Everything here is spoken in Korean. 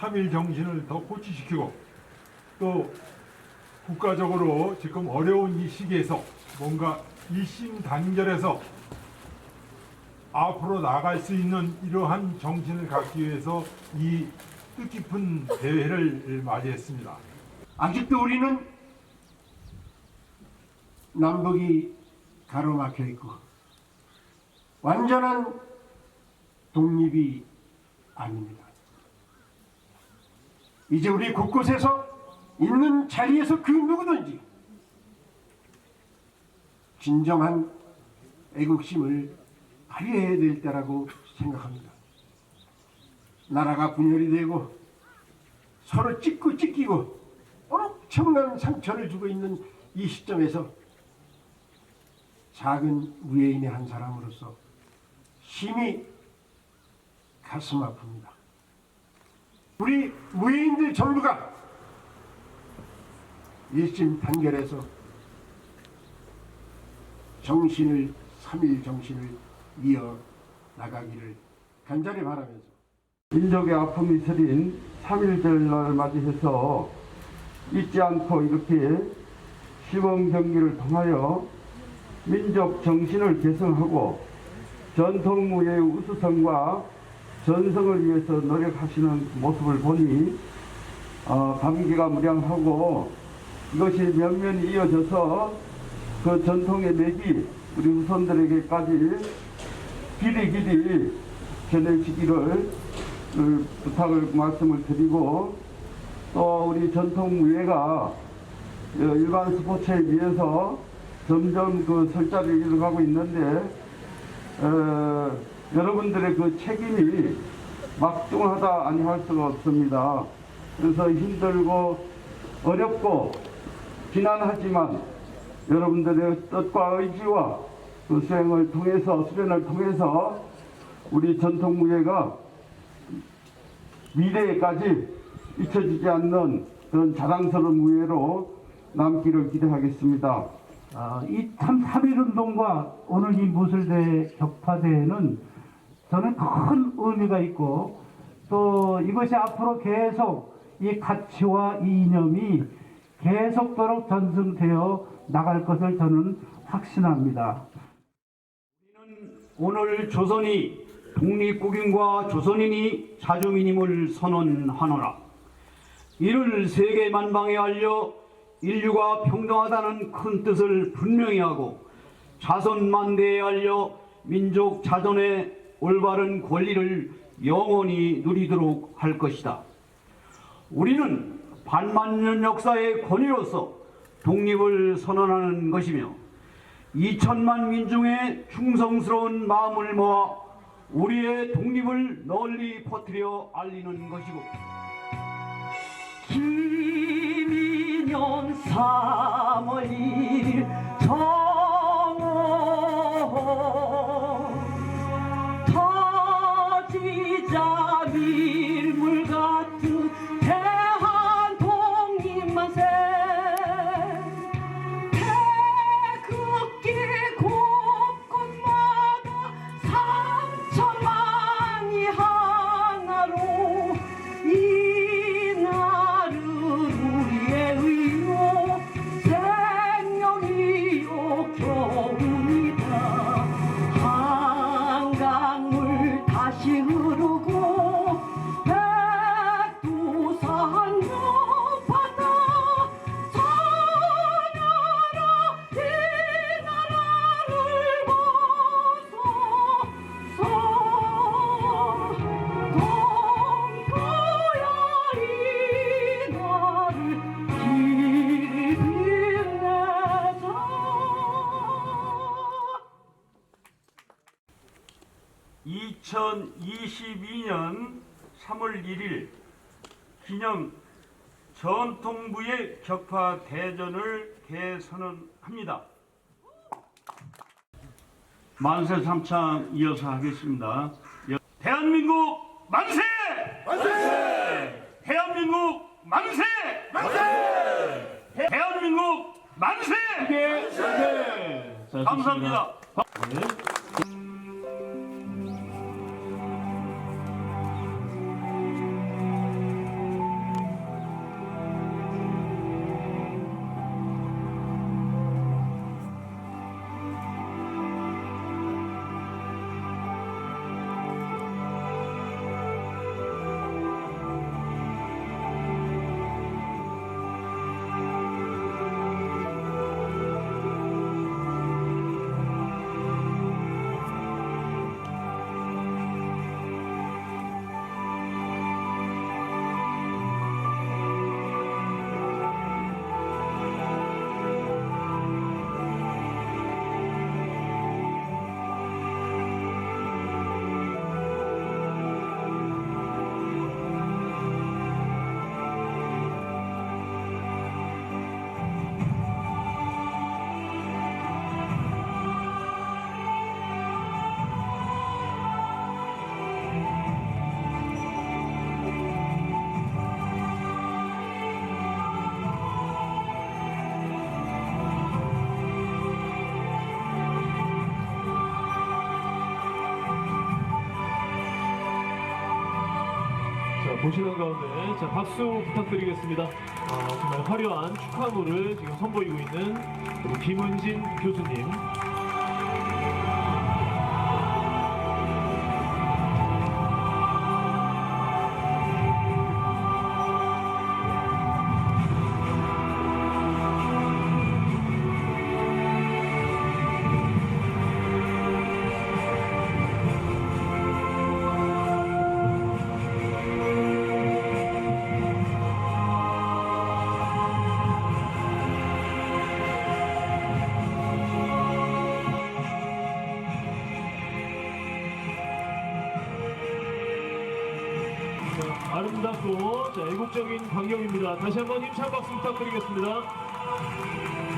3일 정신을 더 고취시키고 또 국가적으로 지금 어려운 이 시기에서 뭔가 일심단결해서 앞으로 나갈 수 있는 이러한 정신을 갖기 위해서 이 뜻깊은 대회를 맞이했습니다. 아직도 우리는 남북이 가로막혀 있고 완전한 독립이 아닙니다. 이제 우리 곳곳에서 있는 자리에서 그 누구든지 진정한 애국심을 발휘해야 될 때라고 생각합니다. 나라가 분열이 되고 서로 찢고 찢기고 엄청난 상처를 주고 있는 이 시점에서 작은 무예인의 한 사람으로서 심히 가슴 아픕니다. 우리 무예인들 전부가 일심 단결해서 정신을 3일 정신을 이어 나가기를 간절히 바라면서. 민족의 아픔이 서린 3.1절날을 맞이해서 잊지 않고 이렇게 시범 경기를 통하여 민족 정신을 개성하고 전통무예의 우수성과 전성을 위해서 노력하시는 모습을 보니 어, 감기가 무량하고 이것이 면면이 이어져서 그 전통의 맥이 우리 후손들에게까지 길이 길이 전해지기를 그 부탁을 말씀을 드리고 또 우리 전통 무예가 어, 일반 스포츠에 비해서 점점 그 설자를 잃어가고 있는데 어, 여러분들의 그 책임이 막중하다 아니할 수가 없습니다. 그래서 힘들고 어렵고 비난하지만 여러분들의 뜻과 의지와 그 수행을 통해서 수련을 통해서 우리 전통 무예가 미래에까지 잊혀지지 않는 그런 자랑스러운 무예로 남기를 기대하겠습니다. 아, 이참 3.1운동과 오늘 이 무술대 격파대회는 저는 큰 의미가 있고 또 이것이 앞으로 계속 이 가치와 이 이념이 계속도록 전승되어 나갈 것을 저는 확신합니다. 오늘 조선이 독립국인과 조선인이 자주민임을 선언하노라. 이를 세계 만방에 알려 인류가 평등하다는 큰 뜻을 분명히 하고 자손 만대에 알려 민족 자존의 올바른 권리를 영원히 누리도록 할 것이다. 우리는 반만년 역사의 권위로서 독립을 선언하는 것이며 2천만 민중의 충성스러운 마음을 모아 우리의 독립을 널리 퍼뜨려 알리는 것이고 김인년 3월 1일 터지 2022년 3월 1일 기념 전통부의 격파 대전을 개선언합니다. 만세 삼창 이어서 하겠습니다. 여- 대한민국 만세! 만세! 대한민국 만세! 만세! 대한민국 만세! 감사합니다. 보시는 가운데 자 박수 부탁드리겠습니다. 아, 정말 화려한 축하물을 지금 선보이고 있는 우리 김은진 교수님. 아름답고 자, 애국적인 광경입니다. 다시 한번 힘찬 박수 부탁드리겠습니다.